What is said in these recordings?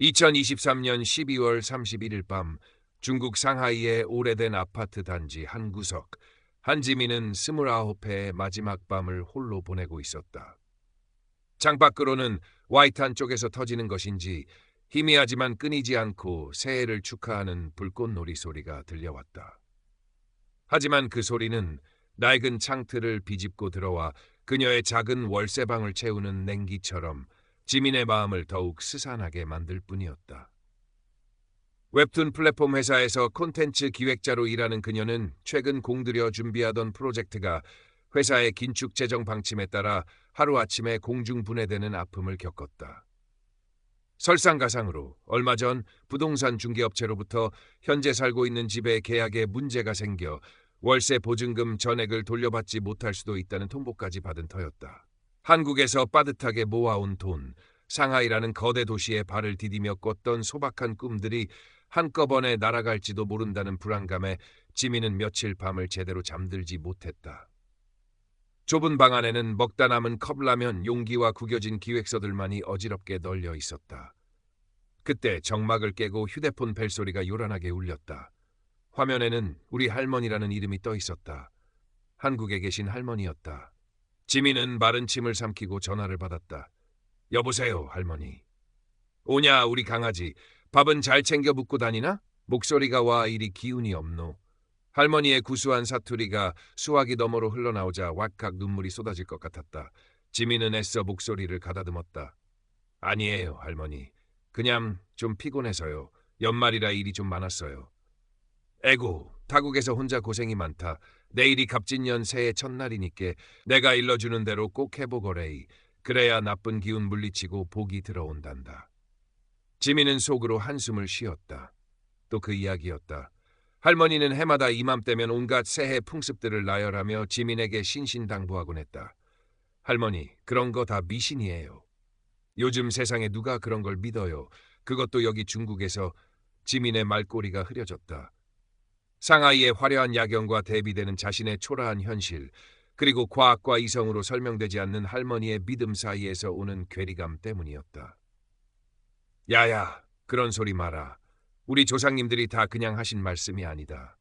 2023년 12월 31일 밤 중국 상하이의 오래된 아파트 단지 한 구석 한지민은 29회의 마지막 밤을 홀로 보내고 있었다. 창밖으로는 와이탄 쪽에서 터지는 것인지 희미하지만 끊이지 않고 새해를 축하하는 불꽃놀이 소리가 들려왔다. 하지만 그 소리는 낡은 창틀을 비집고 들어와 그녀의 작은 월세방을 채우는 냉기처럼 지민의 마음을 더욱 스산하게 만들 뿐이었다. 웹툰 플랫폼 회사에서 콘텐츠 기획자로 일하는 그녀는 최근 공들여 준비하던 프로젝트가 회사의 긴축 재정 방침에 따라 하루아침에 공중 분해되는 아픔을 겪었다. 설상가상으로 얼마 전 부동산 중개업체로부터 현재 살고 있는 집의 계약에 문제가 생겨 월세 보증금 전액을 돌려받지 못할 수도 있다는 통보까지 받은 터였다. 한국에서 빠듯하게 모아온 돈, 상하이라는 거대 도시에 발을 디디며 꿨던 소박한 꿈들이 한꺼번에 날아갈지도 모른다는 불안감에 지민은 며칠 밤을 제대로 잠들지 못했다. 좁은 방 안에는 먹다 남은 컵라면 용기와 구겨진 기획서들만이 어지럽게 널려 있었다. 그때 정막을 깨고 휴대폰 벨소리가 요란하게 울렸다. 화면에는 우리 할머니라는 이름이 떠 있었다. 한국에 계신 할머니였다. 지민은 마른 침을 삼키고 전화를 받았다. 여보세요, 할머니. 오냐, 우리 강아지. 밥은 잘 챙겨 붓고 다니나? 목소리가 와 이리 기운이 없노. 할머니의 구수한 사투리가 수화기 너머로 흘러나오자 왁칵 눈물이 쏟아질 것 같았다. 지민은 애써 목소리를 가다듬었다. 아니에요, 할머니. 그냥 좀 피곤해서요. 연말이라 일이 좀 많았어요. 에고, 타국에서 혼자 고생이 많다. 내일이 갑진년 새해 첫날이니께 내가 일러주는 대로 꼭 해보거래이. 그래야 나쁜 기운 물리치고 복이 들어온단다. 지민은 속으로 한숨을 쉬었다. 또 그 이야기였다. 할머니는 해마다 이맘때면 온갖 새해 풍습들을 나열하며 지민에게 신신당부하곤 했다. 할머니, 그런 거 다 미신이에요. 요즘 세상에 누가 그런 걸 믿어요. 그것도 여기 중국에서 지민의 말꼬리가 흐려졌다. 상하이의 화려한 야경과 대비되는 자신의 초라한 현실, 그리고 과학과 이성으로 설명되지 않는 할머니의 믿음 사이에서 오는 괴리감 때문이었다. 야야, 그런 소리 마라. 우리 조상님들이 다 그냥 하신 말씀이 아니다.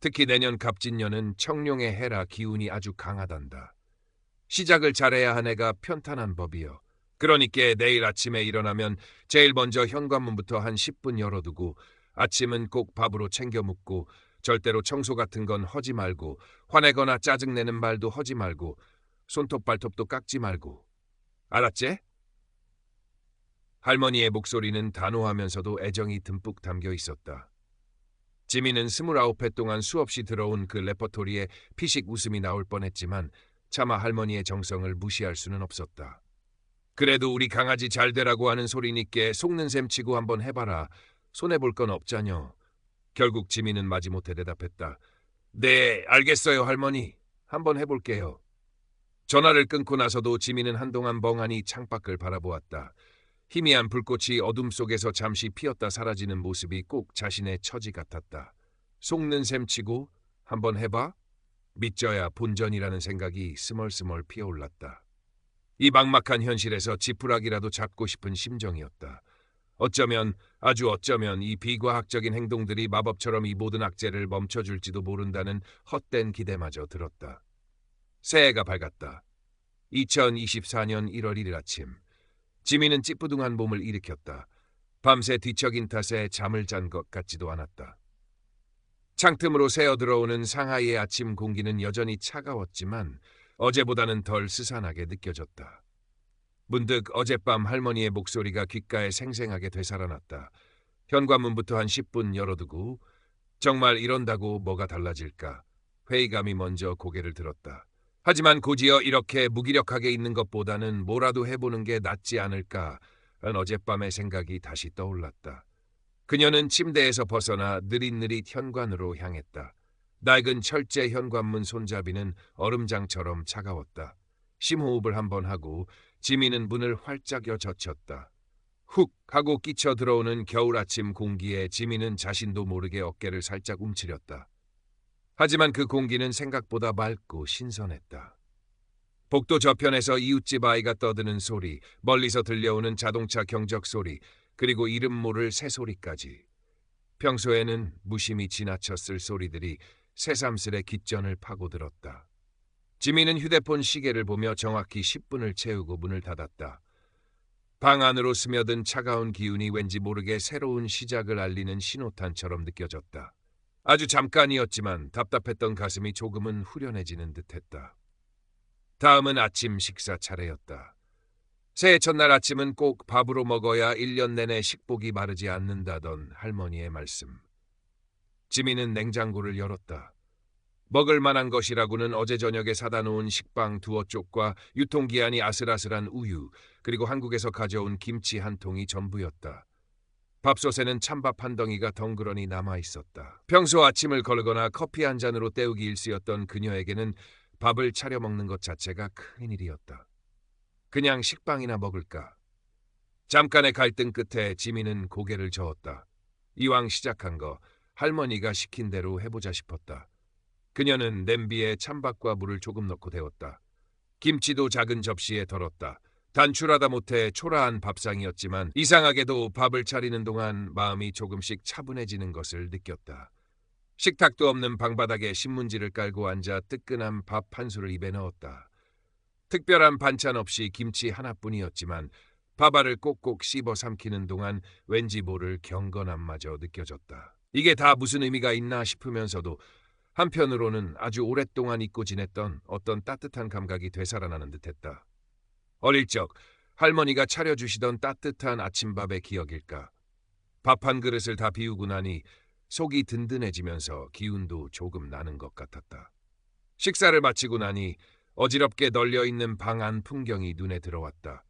특히 내년 갑진년은 청룡의 해라 기운이 아주 강하단다. 시작을 잘해야 한 해가 편탄한 법이여. 그러니까 내일 아침에 일어나면 제일 먼저 현관문부터 한 10분 열어두고 아침은 꼭 밥으로 챙겨 먹고 절대로 청소 같은 건 하지 말고 화내거나 짜증내는 말도 하지 말고 손톱 발톱도 깎지 말고 알았지? 할머니의 목소리는 단호하면서도 애정이 듬뿍 담겨 있었다. 지민은 스물아홉 회 동안 수없이 들어온 그 레퍼토리에 피식 웃음이 나올 뻔했지만 차마 할머니의 정성을 무시할 수는 없었다. 그래도 우리 강아지 잘 되라고 하는 소리니께 속는 셈 치고 한번 해봐라. 손해볼 건 없자녀. 결국 지민은 마지못해 대답했다. 네, 알겠어요, 할머니. 한번 해볼게요. 전화를 끊고 나서도 지민은 한동안 멍하니 창밖을 바라보았다. 희미한 불꽃이 어둠 속에서 잠시 피었다 사라지는 모습이 꼭 자신의 처지 같았다. 속는 셈 치고 한번 해봐? 믿져야 본전이라는 생각이 스멀스멀 피어올랐다. 이 막막한 현실에서 지푸라기라도 잡고 싶은 심정이었다. 어쩌면 아주 어쩌면 이 비과학적인 행동들이 마법처럼 이 모든 악재를 멈춰줄지도 모른다는 헛된 기대마저 들었다. 새해가 밝았다. 2024년 1월 1일 아침 지민은 찌뿌둥한 몸을 일으켰다. 밤새 뒤척인 탓에 잠을 잔 것 같지도 않았다. 창틈으로 새어 들어오는 상하이의 아침 공기는 여전히 차가웠지만 어제보다는 덜 스산하게 느껴졌다. 문득 어젯밤 할머니의 목소리가 귓가에 생생하게 되살아났다. 현관문부터 한 10분 열어두고 정말 이런다고 뭐가 달라질까? 회의감이 먼저 고개를 들었다. 하지만 고지어 이렇게 무기력하게 있는 것보다는 뭐라도 해보는 게 낫지 않을까 한 어젯밤의 생각이 다시 떠올랐다. 그녀는 침대에서 벗어나 느릿느릿 현관으로 향했다. 낡은 철제 현관문 손잡이는 얼음장처럼 차가웠다. 심호흡을 한번 하고 지민은 문을 활짝 여 젖혔다. 훅 하고 끼쳐 들어오는 겨울 아침 공기에 지민은 자신도 모르게 어깨를 살짝 움츠렸다. 하지만 그 공기는 생각보다 맑고 신선했다. 복도 저편에서 이웃집 아이가 떠드는 소리, 멀리서 들려오는 자동차 경적 소리, 그리고 이름 모를 새소리까지. 평소에는 무심히 지나쳤을 소리들이 새삼스레 깃전을 파고들었다. 지민은 휴대폰 시계를 보며 정확히 10분을 채우고 문을 닫았다. 방 안으로 스며든 차가운 기운이 왠지 모르게 새로운 시작을 알리는 신호탄처럼 느껴졌다. 아주 잠깐이었지만 답답했던 가슴이 조금은 후련해지는 듯했다. 다음은 아침 식사 차례였다. 새해 첫날 아침은 꼭 밥으로 먹어야 1년 내내 식복이 마르지 않는다던 할머니의 말씀. 지민은 냉장고를 열었다. 먹을 만한 것이라고는 어제 저녁에 사다 놓은 식빵 두어 쪽과 유통기한이 아슬아슬한 우유, 그리고 한국에서 가져온 김치 한 통이 전부였다. 밥솥에는 찬밥 한 덩이가 덩그러니 남아 있었다. 평소 아침을 거르거나 커피 한 잔으로 때우기 일쑤였던 그녀에게는 밥을 차려 먹는 것 자체가 큰 일이었다. 그냥 식빵이나 먹을까? 잠깐의 갈등 끝에 지민은 고개를 저었다. 이왕 시작한 거 할머니가 시킨 대로 해보자 싶었다. 그녀는 냄비에 찬밥과 물을 조금 넣고 데웠다. 김치도 작은 접시에 덜었다. 단출하다 못해 초라한 밥상이었지만 이상하게도 밥을 차리는 동안 마음이 조금씩 차분해지는 것을 느꼈다. 식탁도 없는 방바닥에 신문지를 깔고 앉아 뜨끈한 밥한 술을 입에 넣었다. 특별한 반찬 없이 김치 하나뿐이었지만 밥알을 꼭꼭 씹어 삼키는 동안 왠지 모를 경건함마저 느껴졌다. 이게 다 무슨 의미가 있나 싶으면서도 한편으로는 아주 오랫동안 잊고 지냈던 어떤 따뜻한 감각이 되살아나는 듯했다. 어릴 적 할머니가 차려주시던 따뜻한 아침밥의 기억일까. 밥 한 그릇을 다 비우고 나니 속이 든든해지면서 기운도 조금 나는 것 같았다. 식사를 마치고 나니 어지럽게 널려 있는 방 안 풍경이 눈에 들어왔다.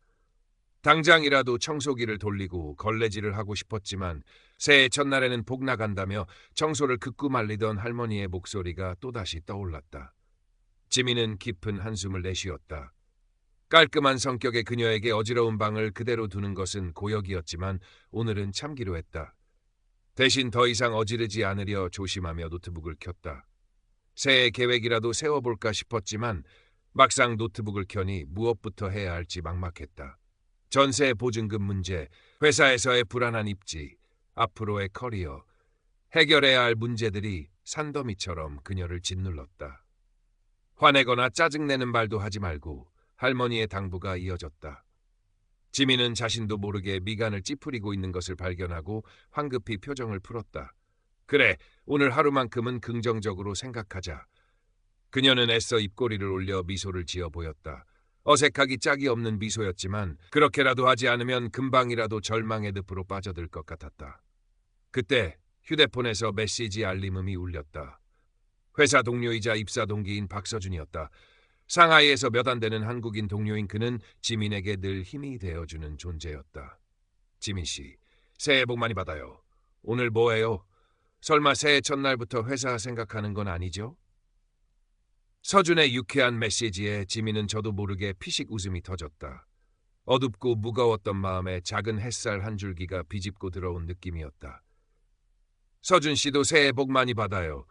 당장이라도 청소기를 돌리고 걸레질을 하고 싶었지만 새해 첫날에는 복 나간다며 청소를 극구 말리던 할머니의 목소리가 또다시 떠올랐다. 지민은 깊은 한숨을 내쉬었다. 깔끔한 성격의 그녀에게 어지러운 방을 그대로 두는 것은 고역이었지만 오늘은 참기로 했다. 대신 더 이상 어지르지 않으려 조심하며 노트북을 켰다. 새해 계획이라도 세워볼까 싶었지만 막상 노트북을 켜니 무엇부터 해야 할지 막막했다. 전세 보증금 문제, 회사에서의 불안한 입지, 앞으로의 커리어, 해결해야 할 문제들이 산더미처럼 그녀를 짓눌렀다. 화내거나 짜증내는 말도 하지 말고 할머니의 당부가 이어졌다. 지민은 자신도 모르게 미간을 찌푸리고 있는 것을 발견하고 황급히 표정을 풀었다. 그래, 오늘 하루만큼은 긍정적으로 생각하자. 그녀는 애써 입꼬리를 올려 미소를 지어 보였다. 어색하기 짝이 없는 미소였지만 그렇게라도 하지 않으면 금방이라도 절망의 늪으로 빠져들 것 같았다. 그때 휴대폰에서 메시지 알림음이 울렸다. 회사 동료이자 입사 동기인 박서준이었다. 상하이에서 몇 안 되는 한국인 동료인 그는 지민에게 늘 힘이 되어주는 존재였다. 지민 씨, 새해 복 많이 받아요. 오늘 뭐 해요? 설마 새해 첫날부터 회사 생각하는 건 아니죠? 서준의 유쾌한 메시지에 지민은 저도 모르게 피식 웃음이 터졌다. 어둡고 무거웠던 마음에 작은 햇살 한 줄기가 비집고 들어온 느낌이었다. 서준 씨도 새해 복 많이 받아요.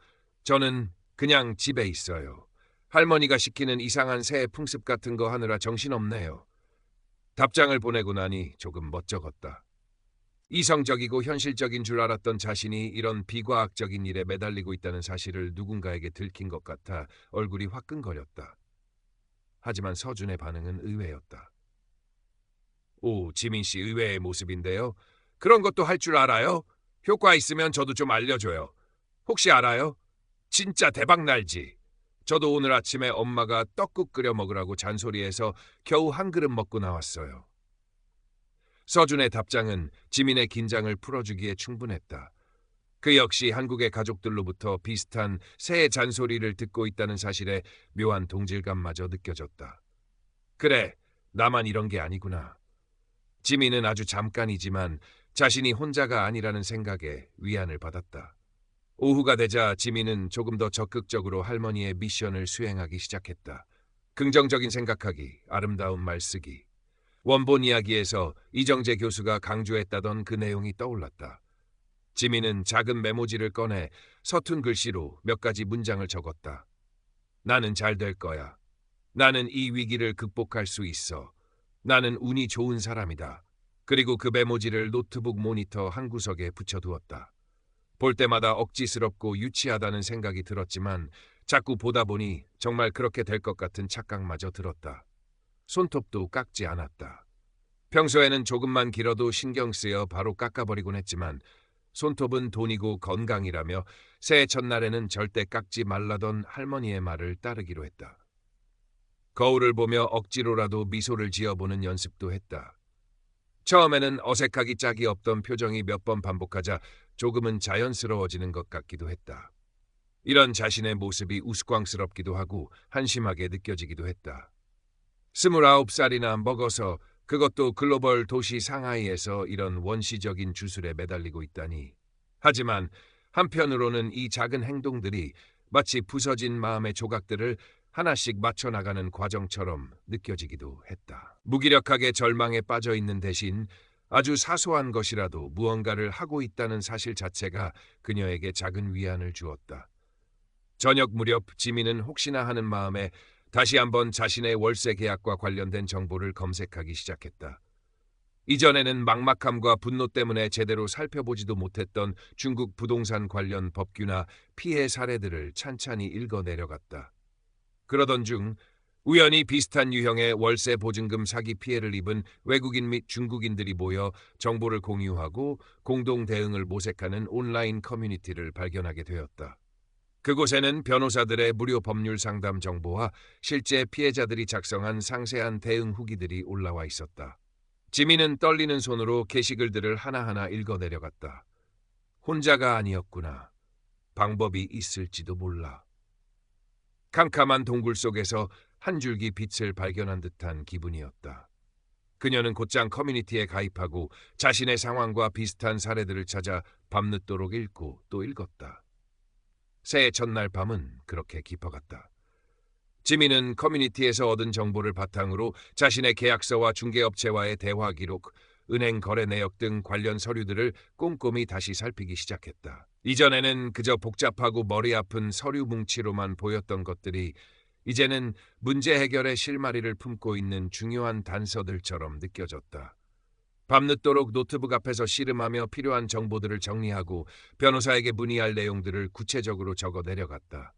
저는 그냥 집에 있어요. 할머니가 시키는 이상한 새해 풍습 같은 거 하느라 정신없네요. 답장을 보내고 나니 조금 멋쩍었다. 이성적이고 현실적인 줄 알았던 자신이 이런 비과학적인 일에 매달리고 있다는 사실을 누군가에게 들킨 것 같아 얼굴이 화끈거렸다. 하지만 서준의 반응은 의외였다. 오, 지민 씨 의외의 모습인데요. 그런 것도 할 줄 알아요? 효과 있으면 저도 좀 알려줘요. 혹시 알아요? 진짜 대박 날지. 저도 오늘 아침에 엄마가 떡국 끓여 먹으라고 잔소리해서 겨우 한 그릇 먹고 나왔어요. 서준의 답장은 지민의 긴장을 풀어주기에 충분했다. 그 역시 한국의 가족들로부터 비슷한 새해 잔소리를 듣고 있다는 사실에 묘한 동질감마저 느껴졌다. 그래, 나만 이런 게 아니구나. 지민은 아주 잠깐이지만 자신이 혼자가 아니라는 생각에 위안을 받았다. 오후가 되자 지민은 조금 더 적극적으로 할머니의 미션을 수행하기 시작했다. 긍정적인 생각하기, 아름다운 말쓰기, 원본 이야기에서 이정재 교수가 강조했다던 그 내용이 떠올랐다. 지민은 작은 메모지를 꺼내 서툰 글씨로 몇 가지 문장을 적었다. 나는 잘 될 거야. 나는 이 위기를 극복할 수 있어. 나는 운이 좋은 사람이다. 그리고 그 메모지를 노트북 모니터 한 구석에 붙여두었다. 볼 때마다 억지스럽고 유치하다는 생각이 들었지만 자꾸 보다 보니 정말 그렇게 될 것 같은 착각마저 들었다. 손톱도 깎지 않았다. 평소에는 조금만 길어도 신경 쓰여 바로 깎아버리곤 했지만 손톱은 돈이고 건강이라며 새해 첫날에는 절대 깎지 말라던 할머니의 말을 따르기로 했다. 거울을 보며 억지로라도 미소를 지어보는 연습도 했다. 처음에는 어색하기 짝이 없던 표정이 몇 번 반복하자 조금은 자연스러워지는 것 같기도 했다. 이런 자신의 모습이 우스꽝스럽기도 하고 한심하게 느껴지기도 했다. 스물아홉 살이나 먹어서 그것도 글로벌 도시 상하이에서 이런 원시적인 주술에 매달리고 있다니. 하지만 한편으로는 이 작은 행동들이 마치 부서진 마음의 조각들을 하나씩 맞춰나가는 과정처럼 느껴지기도 했다. 무기력하게 절망에 빠져 있는 대신 아주 사소한 것이라도 무언가를 하고 있다는 사실 자체가 그녀에게 작은 위안을 주었다. 저녁 무렵 지민은 혹시나 하는 마음에 다시 한번 자신의 월세 계약과 관련된 정보를 검색하기 시작했다. 이전에는 막막함과 분노 때문에 제대로 살펴보지도 못했던 중국 부동산 관련 법규나 피해 사례들을 찬찬히 읽어 내려갔다. 그러던 중 우연히 비슷한 유형의 월세 보증금 사기 피해를 입은 외국인 및 중국인들이 모여 정보를 공유하고 공동 대응을 모색하는 온라인 커뮤니티를 발견하게 되었다. 그곳에는 변호사들의 무료 법률 상담 정보와 실제 피해자들이 작성한 상세한 대응 후기들이 올라와 있었다. 지민은 떨리는 손으로 게시글들을 하나하나 읽어 내려갔다. 혼자가 아니었구나. 방법이 있을지도 몰라. 캄캄한 동굴 속에서 한 줄기 빛을 발견한 듯한 기분이었다. 그녀는 곧장 커뮤니티에 가입하고 자신의 상황과 비슷한 사례들을 찾아 밤늦도록 읽고 또 읽었다. 새해 첫날 밤은 그렇게 깊어갔다. 지민은 커뮤니티에서 얻은 정보를 바탕으로 자신의 계약서와 중개업체와의 대화 기록, 은행 거래 내역 등 관련 서류들을 꼼꼼히 다시 살피기 시작했다. 이전에는 그저 복잡하고 머리 아픈 서류 뭉치로만 보였던 것들이 이제는 문제 해결의 실마리를 품고 있는 중요한 단서들처럼 느껴졌다. 밤늦도록 노트북 앞에서 씨름하며 필요한 정보들을 정리하고 변호사에게 문의할 내용들을 구체적으로 적어 내려갔다.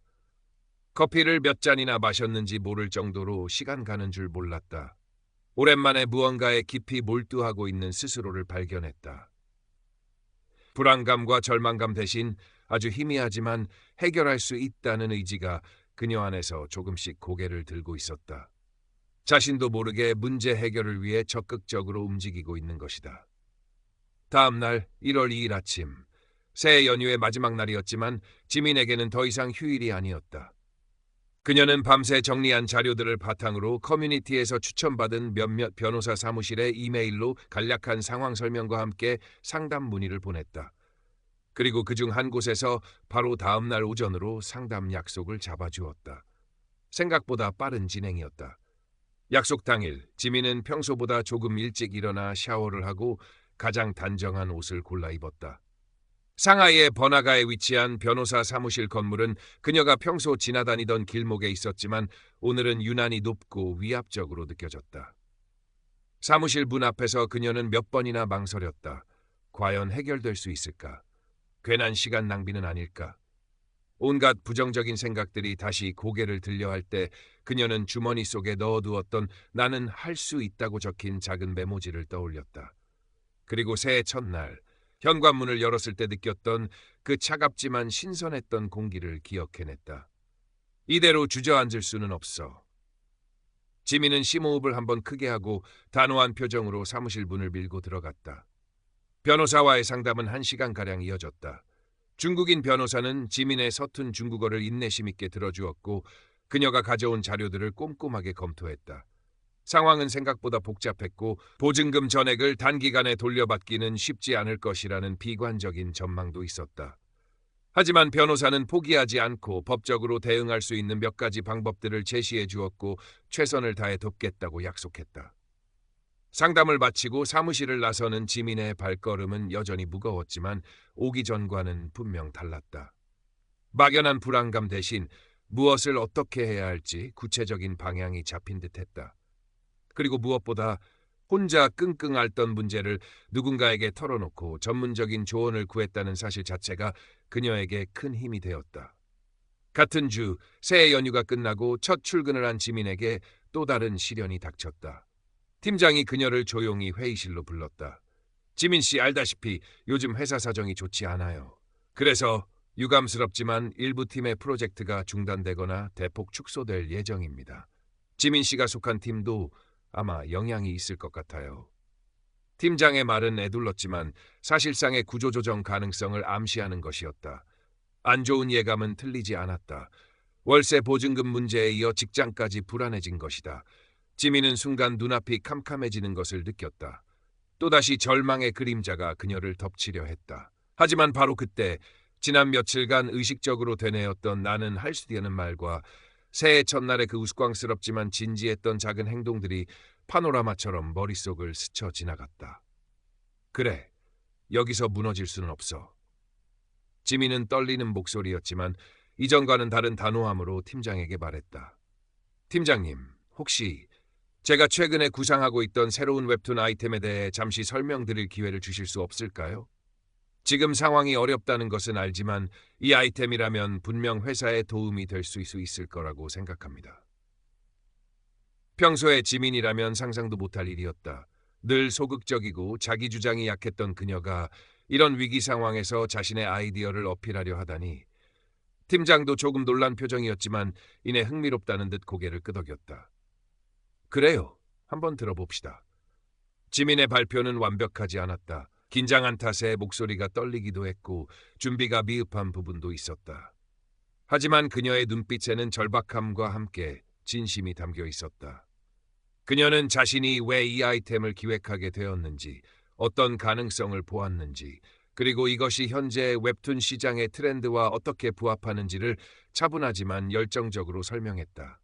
커피를 몇 잔이나 마셨는지 모를 정도로 시간 가는 줄 몰랐다. 오랜만에 무언가에 깊이 몰두하고 있는 스스로를 발견했다. 불안감과 절망감 대신 아주 희미하지만 해결할 수 있다는 의지가 그녀 안에서 조금씩 고개를 들고 있었다. 자신도 모르게 문제 해결을 위해 적극적으로 움직이고 있는 것이다. 다음 날 1월 2일 아침, 새해 연휴의 마지막 날이었지만 지민에게는 더 이상 휴일이 아니었다. 그녀는 밤새 정리한 자료들을 바탕으로 커뮤니티에서 추천받은 몇몇 변호사 사무실에 이메일로 간략한 상황 설명과 함께 상담 문의를 보냈다. 그리고 그중 한 곳에서 바로 다음 날 오전으로 상담 약속을 잡아주었다. 생각보다 빠른 진행이었다. 약속 당일 지민은 평소보다 조금 일찍 일어나 샤워를 하고 가장 단정한 옷을 골라 입었다. 상하이의 번화가에 위치한 변호사 사무실 건물은 그녀가 평소 지나다니던 길목에 있었지만 오늘은 유난히 높고 위압적으로 느껴졌다. 사무실 문 앞에서 그녀는 몇 번이나 망설였다. 과연 해결될 수 있을까? 괜한 시간 낭비는 아닐까? 온갖 부정적인 생각들이 다시 고개를 들려 할 때 그녀는 주머니 속에 넣어두었던 나는 할 수 있다고 적힌 작은 메모지를 떠올렸다. 그리고 새해 첫날 현관문을 열었을 때 느꼈던 그 차갑지만 신선했던 공기를 기억해냈다. 이대로 주저앉을 수는 없어. 지민은 심호흡을 한번 크게 하고 단호한 표정으로 사무실 문을 밀고 들어갔다. 변호사와의 상담은 한 시간가량 이어졌다. 중국인 변호사는 지민의 서툰 중국어를 인내심 있게 들어주었고 그녀가 가져온 자료들을 꼼꼼하게 검토했다. 상황은 생각보다 복잡했고 보증금 전액을 단기간에 돌려받기는 쉽지 않을 것이라는 비관적인 전망도 있었다. 하지만 변호사는 포기하지 않고 법적으로 대응할 수 있는 몇 가지 방법들을 제시해 주었고 최선을 다해 돕겠다고 약속했다. 상담을 마치고 사무실을 나서는 지민의 발걸음은 여전히 무거웠지만 오기 전과는 분명 달랐다. 막연한 불안감 대신 무엇을 어떻게 해야 할지 구체적인 방향이 잡힌 듯 했다. 그리고 무엇보다 혼자 끙끙 앓던 문제를 누군가에게 털어놓고 전문적인 조언을 구했다는 사실 자체가 그녀에게 큰 힘이 되었다. 같은 주 새해 연휴가 끝나고 첫 출근을 한 지민에게 또 다른 시련이 닥쳤다. 팀장이 그녀를 조용히 회의실로 불렀다. 지민 씨 알다시피 요즘 회사 사정이 좋지 않아요. 그래서 유감스럽지만 일부 팀의 프로젝트가 중단되거나 대폭 축소될 예정입니다. 지민 씨가 속한 팀도 아마 영향이 있을 것 같아요. 팀장의 말은 애둘렀지만 사실상의 구조조정 가능성을 암시하는 것이었다. 안 좋은 예감은 틀리지 않았다. 월세 보증금 문제에 이어 직장까지 불안해진 것이다. 지민은 순간 눈앞이 캄캄해지는 것을 느꼈다. 또다시 절망의 그림자가 그녀를 덮치려 했다. 하지만 바로 그때 지난 며칠간 의식적으로 되뇌었던 나는 할 수 있는 말과 새해 첫날의 그 우스꽝스럽지만 진지했던 작은 행동들이 파노라마처럼 머릿속을 스쳐 지나갔다. 그래, 여기서 무너질 수는 없어. 지민은 떨리는 목소리였지만 이전과는 다른 단호함으로 팀장에게 말했다. 팀장님, 혹시 제가 최근에 구상하고 있던 새로운 웹툰 아이템에 대해 잠시 설명드릴 기회를 주실 수 없을까요? 지금 상황이 어렵다는 것은 알지만 이 아이템이라면 분명 회사에 도움이 될 수 있을 거라고 생각합니다. 평소에 지민이라면 상상도 못할 일이었다. 늘 소극적이고 자기 주장이 약했던 그녀가 이런 위기 상황에서 자신의 아이디어를 어필하려 하다니 팀장도 조금 놀란 표정이었지만 이내 흥미롭다는 듯 고개를 끄덕였다. 그래요. 한번 들어봅시다. 지민의 발표는 완벽하지 않았다. 긴장한 탓에 목소리가 떨리기도 했고 준비가 미흡한 부분도 있었다. 하지만 그녀의 눈빛에는 절박함과 함께 진심이 담겨 있었다. 그녀는 자신이 왜 이 아이템을 기획하게 되었는지, 어떤 가능성을 보았는지, 그리고 이것이 현재 웹툰 시장의 트렌드와 어떻게 부합하는지를 차분하지만 열정적으로 설명했다.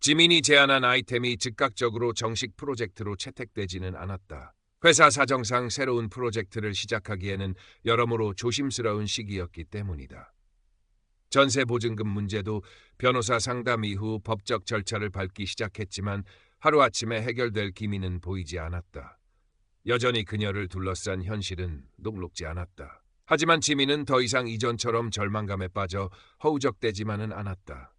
지민이 제안한 아이템이 즉각적으로 정식 프로젝트로 채택되지는 않았다. 회사 사정상 새로운 프로젝트를 시작하기에는 여러모로 조심스러운 시기였기 때문이다. 전세 보증금 문제도 변호사 상담 이후 법적 절차를 밟기 시작했지만 하루아침에 해결될 기미는 보이지 않았다. 여전히 그녀를 둘러싼 현실은 녹록지 않았다. 하지만 지민은 더 이상 이전처럼 절망감에 빠져 허우적대지만은 않았다.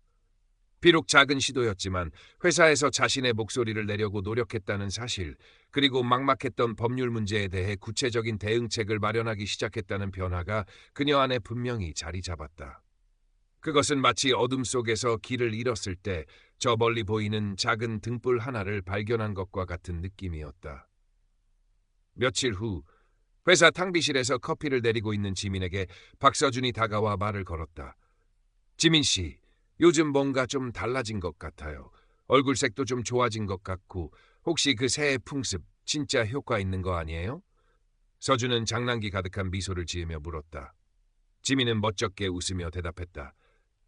비록 작은 시도였지만 회사에서 자신의 목소리를 내려고 노력했다는 사실, 그리고 막막했던 법률 문제에 대해 구체적인 대응책을 마련하기 시작했다는 변화가 그녀 안에 분명히 자리 잡았다. 그것은 마치 어둠 속에서 길을 잃었을 때 저 멀리 보이는 작은 등불 하나를 발견한 것과 같은 느낌이었다. 며칠 후 회사 탕비실에서 커피를 내리고 있는 지민에게 박서준이 다가와 말을 걸었다. 지민 씨, 요즘 뭔가 좀 달라진 것 같아요. 얼굴색도 좀 좋아진 것 같고 혹시 그 새해 풍습 진짜 효과 있는 거 아니에요? 서준은 장난기 가득한 미소를 지으며 물었다. 지민은 멋쩍게 웃으며 대답했다.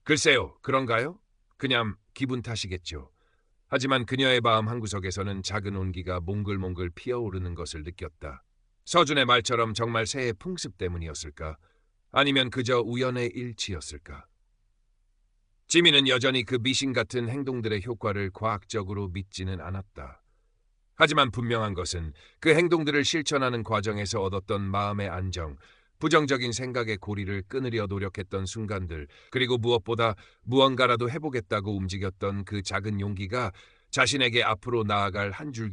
글쎄요, 그런가요? 그냥 기분 탓이겠죠. 하지만 그녀의 마음 한구석에서는 작은 온기가 몽글몽글 피어오르는 것을 느꼈다. 서준의 말처럼 정말 새해 풍습 때문이었을까? 아니면 그저 우연의 일치였을까? 지민은 여전히 그 미신 같은 행동들의 효과를 과학적으로 믿지는 않았다. 하지만 분명한 것은 그 행동들을 실천하는 과정에서 얻었던 마음의 안정, 부정적인 생각의 고리를 끊으려 노력했던 순간들, 그리고 무엇보다 무언가라도 해보겠다고 움직였던 그 작은 용기가 자신에게 앞으로 나아갈 한 줄.